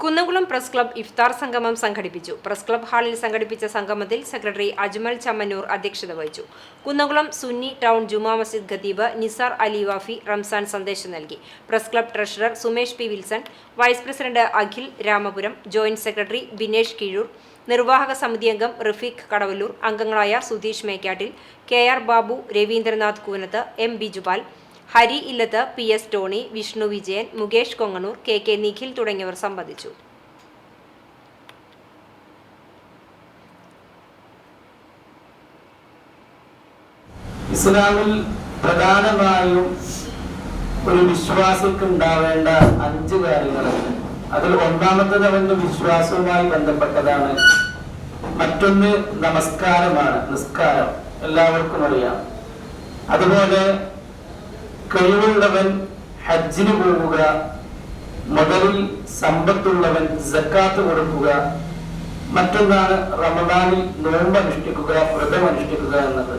Kunnamkulam press club ഇഫ്താർ സംഗമം സംഘടിപ്പിച്ചു. Press club ഹാളിൽ സംഘടിപ്പിച്ച സംഗമത്തിൽ സെക്രട്ടറി അജ്മൽ ചമ്മന്നൂർ അധ്യക്ഷത വഹിച്ചു. കുന്നംകുളം സുന്നി ടൗൺ ജുമാ മസ്ജിദ് ഖദീബ് നിസാർ അലി വാഫി റംസാൻ സന്ദേശം നൽകി. Press club treasurer Sumesh P Wilson vice president Akhil Ramapuram joint secretary Binesh Kizhur നിർവാഹക സമിതി അംഗം റഫീഖ് കടവല്ലൂർ അംഗങ്ങളായ Sudheesh Mekkattil K R Babu Ravindranath Koonath M Bijupal Hari Illath P S Tony Vishnu Vijayan Mukesh Konganur K K Nikhil തുടങ്ങിയവർ സംബന്ധിച്ചു. ഇസ്ലാമിൽ പ്രധാനമായും ഒരു വിശ്വാസിക്ക് ഉണ്ടാവേണ്ട അഞ്ച് കാര്യങ്ങളുണ്ട് അതിൽ ഒന്നാമത്തത് അവന്റെ വിശ്വാസവുമായി ബന്ധപ്പെട്ടതാണ്. മറ്റൊന്ന് നമസ്കാരമാണ്. നിസ്കാരം. എല്ലാവർക്കും അറിയാം. അതുപോലെ കഴിവുള്ളവൻ ഹജ്ജിന് പോവുക മുതലിൽ സമ്പത്തുള്ളവൻ ജക്കാത്ത് കൊടുക്കുക മറ്റൊന്നാണ് റമദാനിൽ നോമ്പ് അനുഷ്ഠിക്കുക വ്രതം അനുഷ്ഠിക്കുക എന്നത്.